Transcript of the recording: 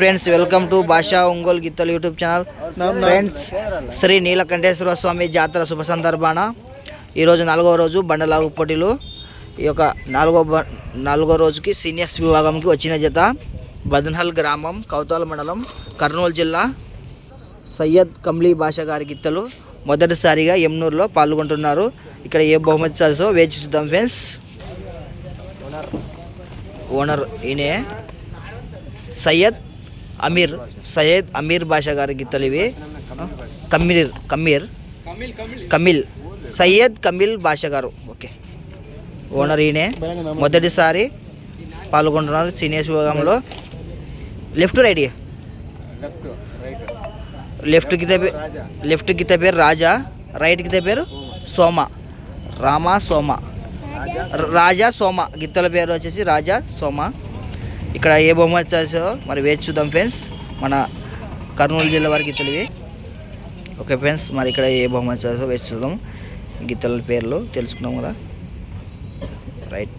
Friends welcome to భాషా ఒంగోలు గీతలు YouTube channel friends Shri Neelakanteshwara Swami జాతర శుభ సందర్భాన ఈరోజు నాలుగో రోజు బండలాగు పోటీలు. ఈ యొక్క నాలుగో నాలుగో రోజుకి సీనియర్స్ విభాగంకి వచ్చిన జత. బదన్హల్ గ్రామం కౌతాల మండలం కర్నూలు జిల్లా. సయ్యద్ కమ్లీ భాష గారి గిత్తలు మొదటిసారిగా ఎమ్నూరులో పాల్గొంటున్నారు. ఇక్కడ ఏ బహుమతి చాల్సో వేచి చూద్దాం ఫ్రెండ్స్ ఓనర్ ఈయనే. సయ్యద్ అమీర్ సయ్యద్ అమీర్ భాష గారి గీతలు ఇవి కమీర్ కమీర్. కమిల్ సయ్యద్ కమిల్ భాష గారు. ఓకే. ఓనర్ ఈయనే. మొదటిసారి పాల్గొంటున్నారు సీనియర్స్ విభాగంలో. లెఫ్ట్ రైట్ లెఫ్ట్ గీత పేరు లెఫ్ట్ గీత పేరు రాజా. రైట్ గీత పేరు సోమ. రామ సోమ. రాజా సోమ. గిత్తల పేరు వచ్చేసి రాజా సోమ. ఇక్కడ ఏ బొమ్మ వచ్చేసో మరి వేచి చూద్దాం ఫ్రెండ్స్. మన కర్నూలు జిల్లా వరకు తెలివి ఓకే ఫ్రెండ్స్ మరి ఇక్కడ ఏ బహుమతి వచ్చేసో వేచి చూద్దాం. గిత్తల పేర్లు తెలుసుకున్నాం కదా. రైట్.